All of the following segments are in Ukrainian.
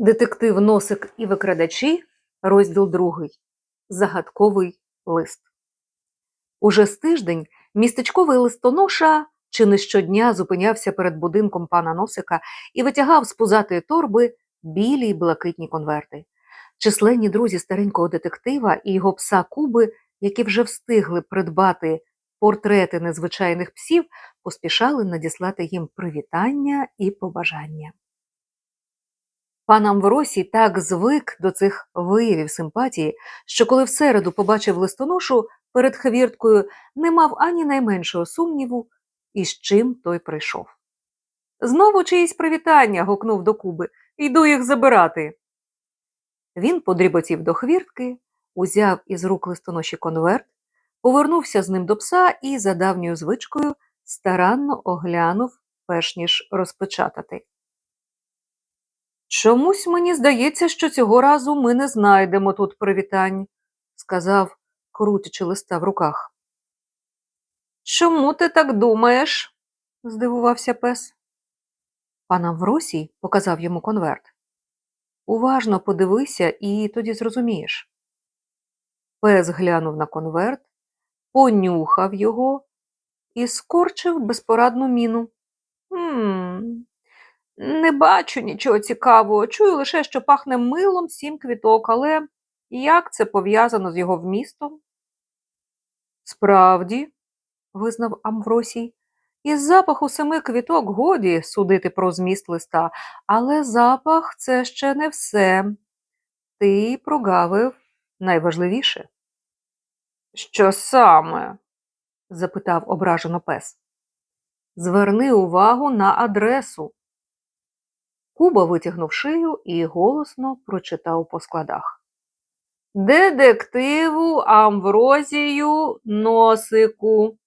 Детектив Носик і викрадачі, розділ другий. Загадковий лист. Уже з тиждень містечковий листоноша чи не щодня зупинявся перед будинком пана Носика і витягав з пузатої торби білі й блакитні конверти. Численні друзі старенького детектива і його пса Куби, які вже встигли придбати портрети незвичайних псів, поспішали надіслати їм привітання і побажання. Пан Амвросій так звик до цих виявів симпатії, що коли в середу побачив листоношу перед хвірткою, не мав ані найменшого сумніву, із чим той прийшов. Знову чиїсь привітання. гукнув до Куби. Йду їх забирати. Він подріботів до хвіртки, узяв із рук листоноші конверт, повернувся з ним до пса і, за давньою звичкою, старанно оглянув, перш ніж розпечатати. Чомусь мені здається, що цього разу ми не знайдемо тут привітань, сказав, крутячи листа в руках. Чому ти так думаєш? здивувався пес. Пан Авросій показав йому конверт. Уважно подивися і тоді зрозумієш. Пес глянув на конверт, понюхав його і скорчив безпорадну міну. «Хм, не бачу нічого цікавого, чую лише, що пахне милом сім квіток, але як це пов'язано з його вмістом? Справді, визнав Амвросій, із запаху семи квіток годі судити про зміст листа, але запах це ще не все. Ти прогавив найважливіше. Що саме? запитав ображено пес. Зверни увагу на адресу. Куба витягнув шию і голосно прочитав по складах. Детективу Амврозію Носику.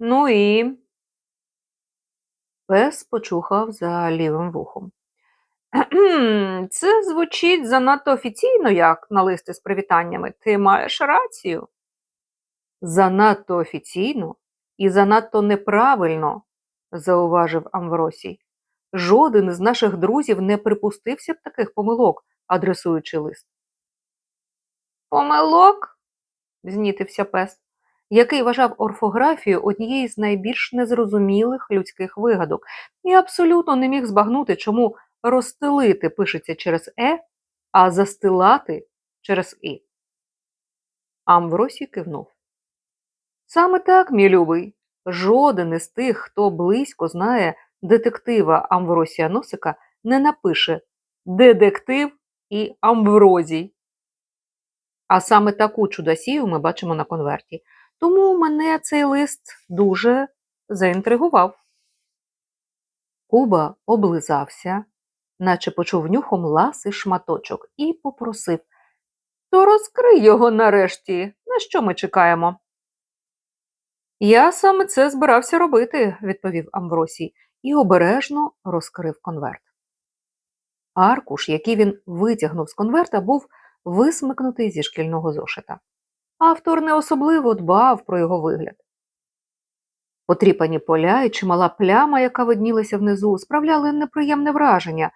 Ну і. Пес почухав за лівим вухом. Це звучить занадто офіційно, як на листи з привітаннями. Ти маєш рацію. Занадто офіційно і занадто неправильно, зауважив Амвросій. Жоден із наших друзів не припустився б таких помилок, адресуючи лист. Помилок? знітився пес, який вважав орфографію однією з найбільш незрозумілих людських вигадок, і абсолютно не міг збагнути, чому розстелити пишеться через е, а застилати через і. Амвросій кивнув. Саме так, мій любий, жоден із тих, хто близько знає детектива Амвросія Носика, не напише Детектив і Амврозій. А саме таку чудосію ми бачимо на конверті. Тому мене цей лист дуже заінтригував. Куба облизався, наче почув нюхом ласий шматочок, і попросив То розкрий його нарешті, на що ми чекаємо? Я саме це збирався робити, відповів Амвросій і обережно розкрив конверт. Аркуш, який він витягнув з конверта, був висмикнутий зі шкільного зошита. Автор не особливо дбав про його вигляд. Потріпані поля і чимала пляма, яка виднілася внизу, справляли неприємне враження.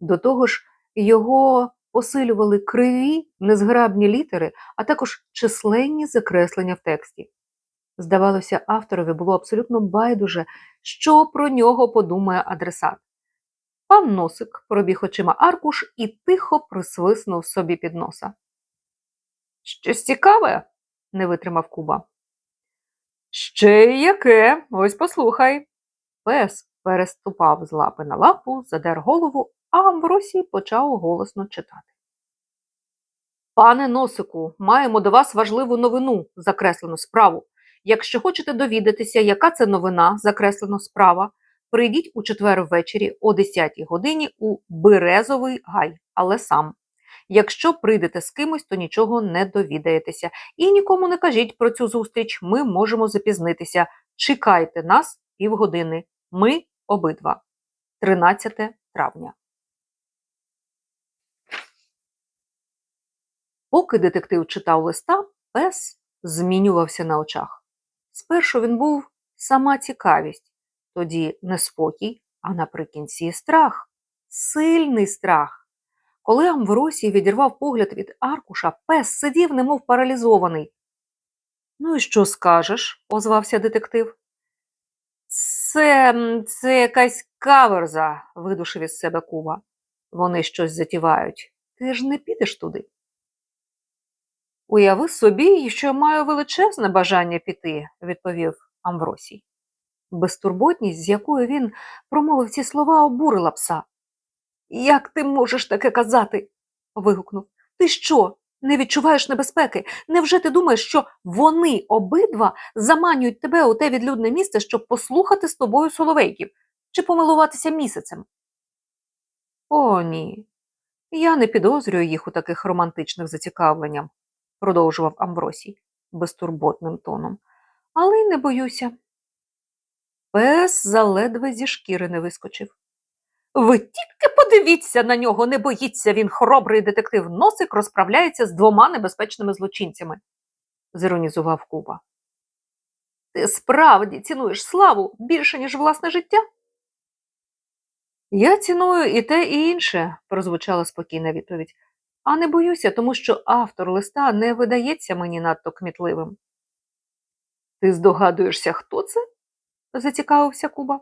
До того ж, його посилювали криві, незграбні літери, а також численні закреслення в тексті. Здавалося, авторові було абсолютно байдуже, що про нього подумає адресат. Пан носик пробіг очима аркуш і тихо присвиснув собі під носа. Щось цікаве? не витримав Куба. Ще яке, ось послухай. Пес переступав з лапи на лапу, задер голову, а Амвросій почав голосно читати. Пане носику, маємо до вас важливу новину, закреслену справу. Якщо хочете довідатися, яка це новина, закреслено справа, прийдіть у четвер ввечері о 10 годині у Березовий гай, але сам. Якщо прийдете з кимось, то нічого не довідаєтеся. І нікому не кажіть про цю зустріч, ми можемо запізнитися. Чекайте нас півгодини. Ми обидва. 13 травня. Поки детектив читав листа, пес змінювався на очах. Спершу він був сама цікавість, тоді неспокій, а наприкінці страх, сильний страх. Коли Амвросій відірвав погляд від аркуша, пес сидів, немов паралізований. Ну і що скажеш? озвався детектив. Це, це якась каверза, видушив із себе Куба. Вони щось затівають. Ти ж не підеш туди. Уяви собі, що маю величезне бажання піти, відповів Амвросій. Безтурботність, з якою він промовив ці слова, обурила пса. Як ти можеш таке казати? вигукнув. Ти що, не відчуваєш небезпеки? Невже ти думаєш, що вони обидва заманюють тебе у те відлюдне місце, щоб послухати з тобою соловейків чи помилуватися місяцем? О, ні. Я не підозрюю їх у таких романтичних зацікавленнях, продовжував Амбросій безтурботним тоном, але й не боюся. Пес заледве зі шкіри не вискочив. Ви тільки подивіться на нього, не боїться він, хоробрий детектив Носик розправляється з двома небезпечними злочинцями, зіронізував Куба. Ти справді цінуєш славу більше, ніж власне життя? Я ціную і те, і інше, прозвучала спокійна відповідь. А не боюся, тому що автор листа не видається мені надто кмітливим. Ти здогадуєшся, хто це? зацікавився Куба.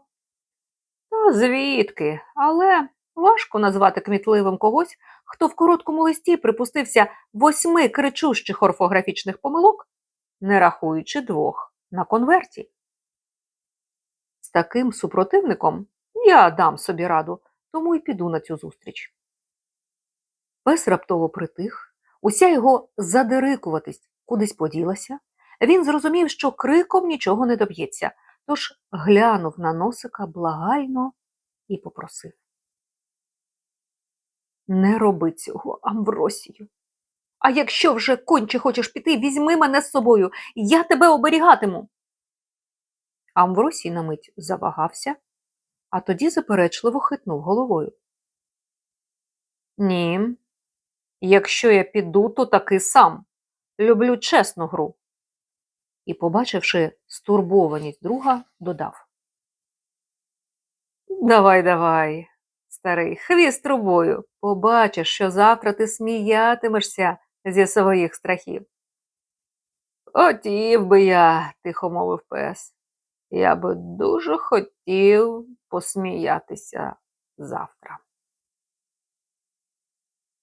Та звідки? Але важко назвати кмітливим когось, хто в короткому листі припустився восьми кричущих орфографічних помилок, не рахуючи двох на конверті. З таким супротивником я дам собі раду, тому й піду на цю зустріч. Пес раптово притих, уся його задирикуватість кудись поділася. Він зрозумів, що криком нічого не доб'ється, тож глянув на носика благально і попросив. Не роби цього, Амвросію. А якщо вже конче хочеш піти, візьми мене з собою, я тебе оберігатиму. Амвросій на мить завагався, а тоді заперечливо хитнув головою. Ні, якщо я піду, то таки сам. Люблю чесну гру. І, побачивши стурбованість друга, додав. Давай, давай, старий, хвіст трубою. Побачиш, що завтра ти сміятимешся зі своїх страхів. Хотів би я, тихо мовив пес. Я би дуже хотів посміятися завтра.